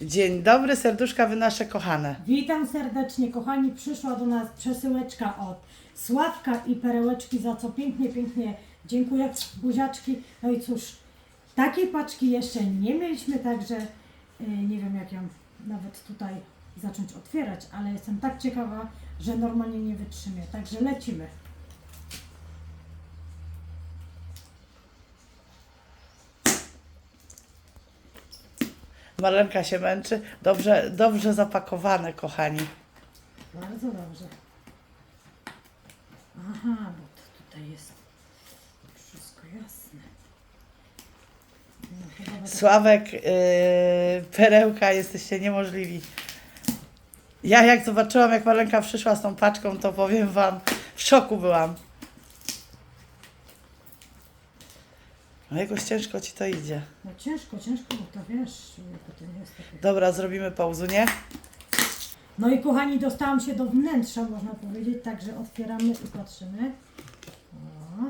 Dzień dobry, serduszka wy nasze kochane. Witam serdecznie, kochani. Przyszła do nas przesyłeczka od Sławka i perełeczki, za co pięknie, pięknie dziękuję. Buziaczki. No i cóż, takiej paczki jeszcze nie mieliśmy, także y, nie wiem jak ją nawet tutaj zacząć otwierać, ale jestem tak ciekawa, że normalnie nie wytrzymię. Także lecimy. Marlenka się męczy. Dobrze, dobrze zapakowane, kochani. Bardzo dobrze. Aha, bo to tutaj jest wszystko jasne. No, chyba Sławek, yy, perełka, jesteście niemożliwi. Ja jak zobaczyłam, jak Marlenka przyszła z tą paczką, to powiem wam, w szoku byłam. No jakoś ciężko ci to idzie. No ciężko, ciężko, bo to wiesz, bo to nie jest takie. Dobra, zrobimy pauzunię. No i kochani, dostałam się do wnętrza, można powiedzieć, także otwieramy i patrzymy. O.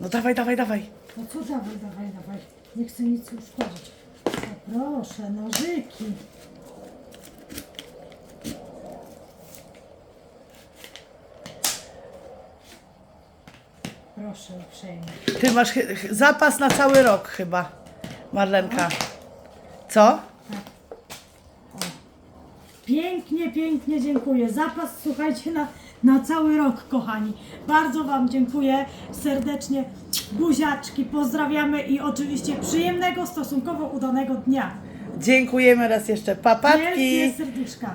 No dawaj, dawaj, dawaj. No co dawaj, dawaj, dawaj. Nie chcę nic uszkodzić. O proszę, nożyki. Proszę uprzejmie. Ty masz chy- zapas na cały rok chyba, Marlenka. Co? Pięknie, pięknie dziękuję. Zapas, słuchajcie, na, na cały rok, kochani. Bardzo Wam dziękuję serdecznie. Buziaczki, pozdrawiamy i oczywiście przyjemnego, stosunkowo udanego dnia. Dziękujemy raz jeszcze. Papatki. Wielkie serduszka.